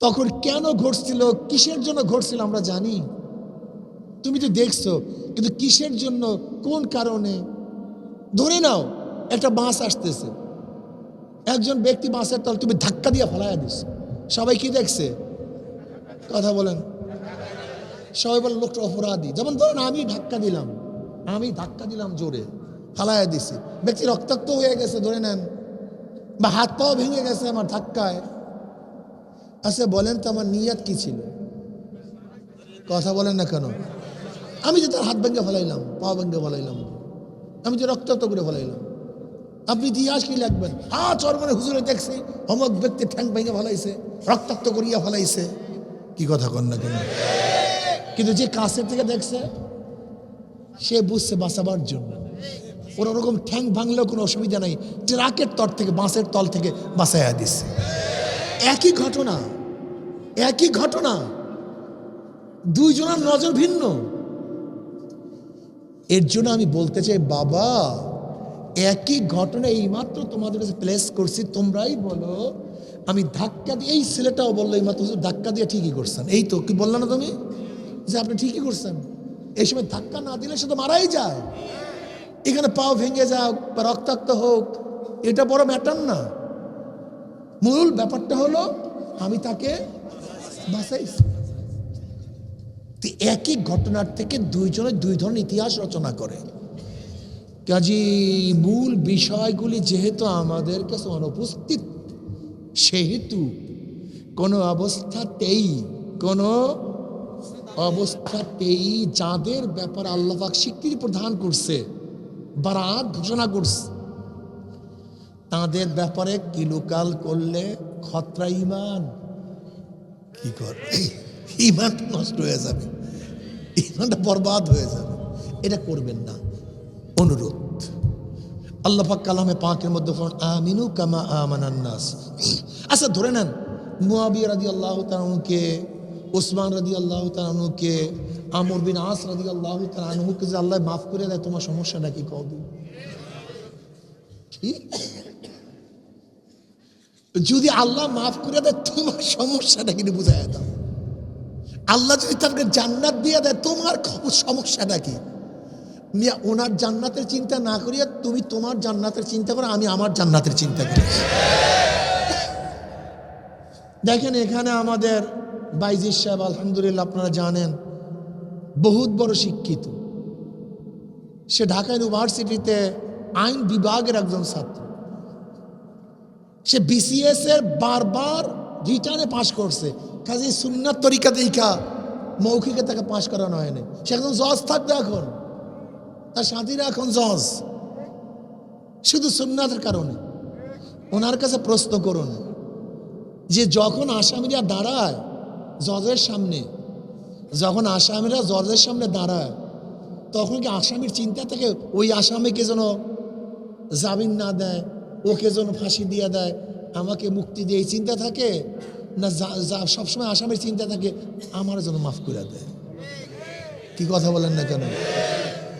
তখন কেন ঘটছিল, কিসের জন্য ঘটছিল আমরা জানি। তুমি তো দেখছ, কিন্তু কিসের জন্য, কোন কারণে? ধরে নাও, একটা বাঁশ আসতেছে। একজন ব্যক্তি বাঁশের তল তুমি ধাক্কা দিয়ে ফেলাইয়া দিস সবাই কি দেখছে? কথা বলেন। সবাই বলে, লোকটা অপরাধী। যেমন ধরেন, আমি ধাক্কা দিলাম। আমি ধাক্কা দিলাম জোরে, ফালাইয়া দিছি। ব্যক্তি রক্তাক্ত হয়ে গেছে, ধরে নেন। বা হাত পাও ভেঙে গেছে আমার ধাক্কায়। আচ্ছা বলেন তো আমার নিয়াত কি ছিল? কথা বলেন না কেন? আমি যে তার হাত ভেঙে ফেলাইলাম, পা ভেঙে ফেলাইলাম, আমি যে রক্তাক্ত করে ফেলাইলাম, আপনি ইতিহাস কি লিখবেন? হা, চরমনে হুজুরে দেখছি, অমক ব্যক্তি ঠ্যাং ভেঙে ফেলাইছে, রক্তাক্ত করিয়া ফেলাইছে। কি কথা কন না কেন? কিন্তু যে কাছের থেকে দেখছে, সে বুঝছে বাঁচাবার জন্য। ওর ওরকম ঠ্যাং ভাঙলেও কোনো অসুবিধা নাই, ট্রাকের তর থেকে, বাঁশের তল থেকে বাঁচাইয়া দিচ্ছে একই ঘটনা একই ঘটনা, দুইজনের নজর ভিন্ন। এর জন্য আমি বলতে চাই, বাবা, একই ঘটনা এইমাত্র তোমাদের কাছে প্লেস করছি, তোমরাই বলো। আমি ধাক্কা দিয়ে, এই ছেলেটাও বলল এইমাত্র ধাক্কা দিয়ে ঠিকই করছেন। এই তো, কি বলল না তুমি? যে আপনি ঠিকই করছেন। এই সময় ধাক্কা না দিলে সে তো মারাই যায়। এখানে পাও ভেঙে যাক বা রক্তাক্ত হোক, এটা বড় ম্যাটার না। মূল ব্যাপারটা হলো আমি তাকে বাঁচাইছি। একই ঘটনার থেকে দুইজনে দুই ধরনের ইতিহাস রচনা করে। কাজী মূল বিষয়গুলি যেহেতু আমাদের কাছে অনুপস্থিত, সেহেতু কোনো অবস্থাতেই কোনো অবস্থাতেই যাদের ব্যাপার আল্লাহাক স্বীকৃতি প্রদান করছে, বারাত ঘোষণা করছে তাদের ব্যাপারে কিলুকাল করলে খতরা ইমান কি কর? ইমানটা নষ্ট হয়ে যাবে। ইমানটা বরবাদ হয়ে যাবে। এটা করবেন না। অনুরোধ। আল্লাহ পাক কালামে পাকের মধ্যে আমিনু কামা আমানান্নাস আচ্ছা ধরে নেন মুয়াবিয়া রাদি আল্লাহ তালুকে ওসমান রাদি আল্লাহ তালুকে আমর বিন আস রাদি আল্লাহ তালুকে যে আল্লাহ মাফ করে দেয়, তোমার সমস্যাটা কি কবে যদি আল্লাহ মাফ করে দেয়, তোমার সমস্যাটা কিন্তু বুঝাই দাও। আল্লাহ যদি তাকে জান্নাত দিয়ে দেয়, তোমার সমস্যাটা কি? ওনার জান্নাতের চিন্তা না করিয়া তুমি তোমার জান্নাতের চিন্তা করো, আমি আমার জান্নাতের চিন্তা করি। দেখেন, এখানে আমাদের বাইজির সাহেব, আলহামদুলিল্লাহ, আপনারা জানেন, বহুত বড় শিক্ষিত। সে ঢাকা ইউনিভার্সিটিতে আইন বিভাগের একজন ছাত্র। সে বিসিএস এর বারবার রিটার্নে পাশ করছে। কাজে সুন্নার তরিকা দেখা, মৌখিকে তাকে পাশ করানো হয়নি। সে একজন জজ থাকবে এখন। তার সাথীরা এখন জজ। শুধু সুন্নাতের কারণে। ওনার কাছে প্রশ্ন করুন, যে যখন আসামিরা দাঁড়ায় জজের সামনে, যখন আসামিরা জজের সামনে দাঁড়ায়, তখন কি আসামির চিন্তা থেকে ওই আসামিকে যেন জামিন না দেয়, ওকে যেন ফাঁসি দিয়ে দেয়, আমাকে মুক্তি দিয়ে এই চিন্তা থাকে? না যা- সবসময় আসামির চিন্তা থাকে, আমার যেন মাফ করে দেয়। কি কথা বলেন না কেন?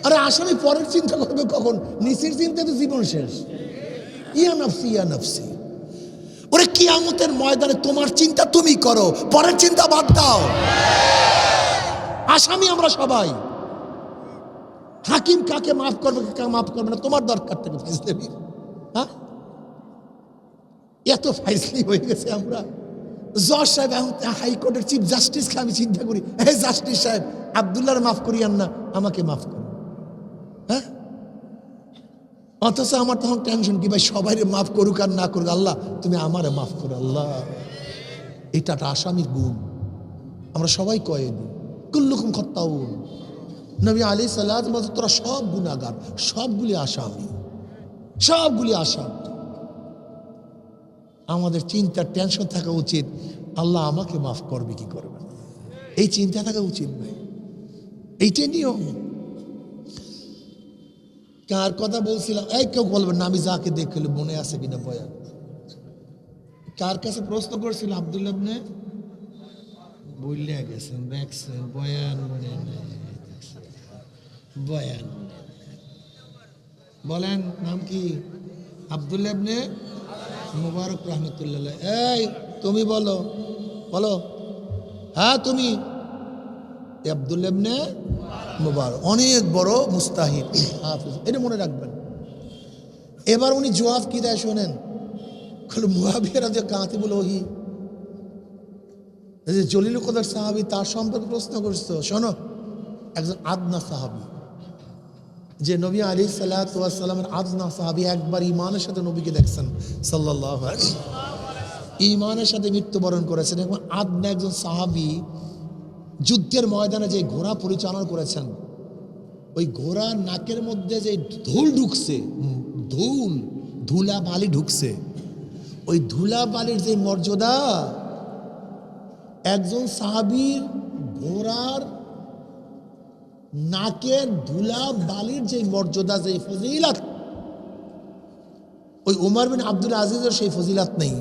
আরে আসামি পরের চিন্তা করবে কখন? নিচের চিন্তা তো জীবন শেষ। ইয়া নফসি ইয়া নফসি। ওরে কিয়ামতের ময়দানে তোমার চিন্তা তুমি করো, পরের চিন্তা বাদ দাও। আসামি আমরা সবাই। হাকিম কাকে মাফ করবে, কাকে মাফ করবে না, তোমার দরকার থেকে ফাইসলেমির হ্যাঁ? এত ফাইসলি হয়ে গেছে আমরা। জজ সাহেব, এখন হাইকোর্টের চিফ জাস্টিসকে আমি চিন্তা করি। হে জাস্টিস সাহেব, আবদুল্লাহর মাফ করি করিয়ান না, আমাকে মাফ করুন। হ্যাঁ? অথচ আমার তখন টেনশন কি ভাই সবাই মাফ করুক আর না করুক। আল্লাহ, তুমি আমারে মাফ করো, আল্লাহ। এটা একটা আসামির গুণ। আমরা সবাই কয়ে দিই কুল্লুকুম খত্তাউন। নবী আলী সাল্লাহ বলছে, তোরা সব গুণাগার সবগুলি আসামি সবগুলি আসামি। আমাদের চিন্তার টেনশন থাকা উচিত। আল্লাহ আমাকে মাফ করবে, কি করবে এই চিন্তা থাকা উচিত ভাই। এইটাই নিয়ম। কার কথা বলছিলাম? এই কেউ বলবেন না, আমি যাকে দেখলে মনে আছে কিনা বয়ান কার কাছে প্রশ্ন করছিল আবদুল্লাহ বললে গেছেন, দেখছেন, বয়ান মনে নেই। বয়ান। বলেন, নাম কি? আবদুল্লাহ ইবনে মুবারক রহমতুল্লাহ এই, তুমি বলো বলো। হ্যাঁ তুমি। এ আব্দুল ইবনে মুবারক, অনেক বড় মুস্তাহিদ, হাফিজ, এটা মনে রাখবেন। এবার উনি জবাব কি দেয় শোনেন? বলে মুহাবিয়ারা যে কাঁতি ওহি। এই যে জলিল কদার সাহাবি তার সম্পর্কে প্রশ্ন করছ, শোনো, একজন আদনা সাহাবি। যে নবী আলী সাল্লামের আদনা সাহাবি একবার ইমানের সাথে নবীকে দেখছেন সাল্লাহ ইমানের সাথে মৃত্যুবরণ করেছেন এবং আদনা একজন সাহাবি যুদ্ধের ময়দানে যে ঘোড়া পরিচালনা করেছেন, ওই ঘোড়ার নাকের মধ্যে যে ধুল ঢুকছে, ধুল ধুলা বালি ঢুকছে, ওই ধুলা বালির যে মর্যাদা, একজন সাহাবীর ঘোড়ার নাকের ধুলা বালির যে মর্যাদা যে ফজিলাত, ওই উমর বিন আব্দুল আজিজের সেই ফজিলাত নেই।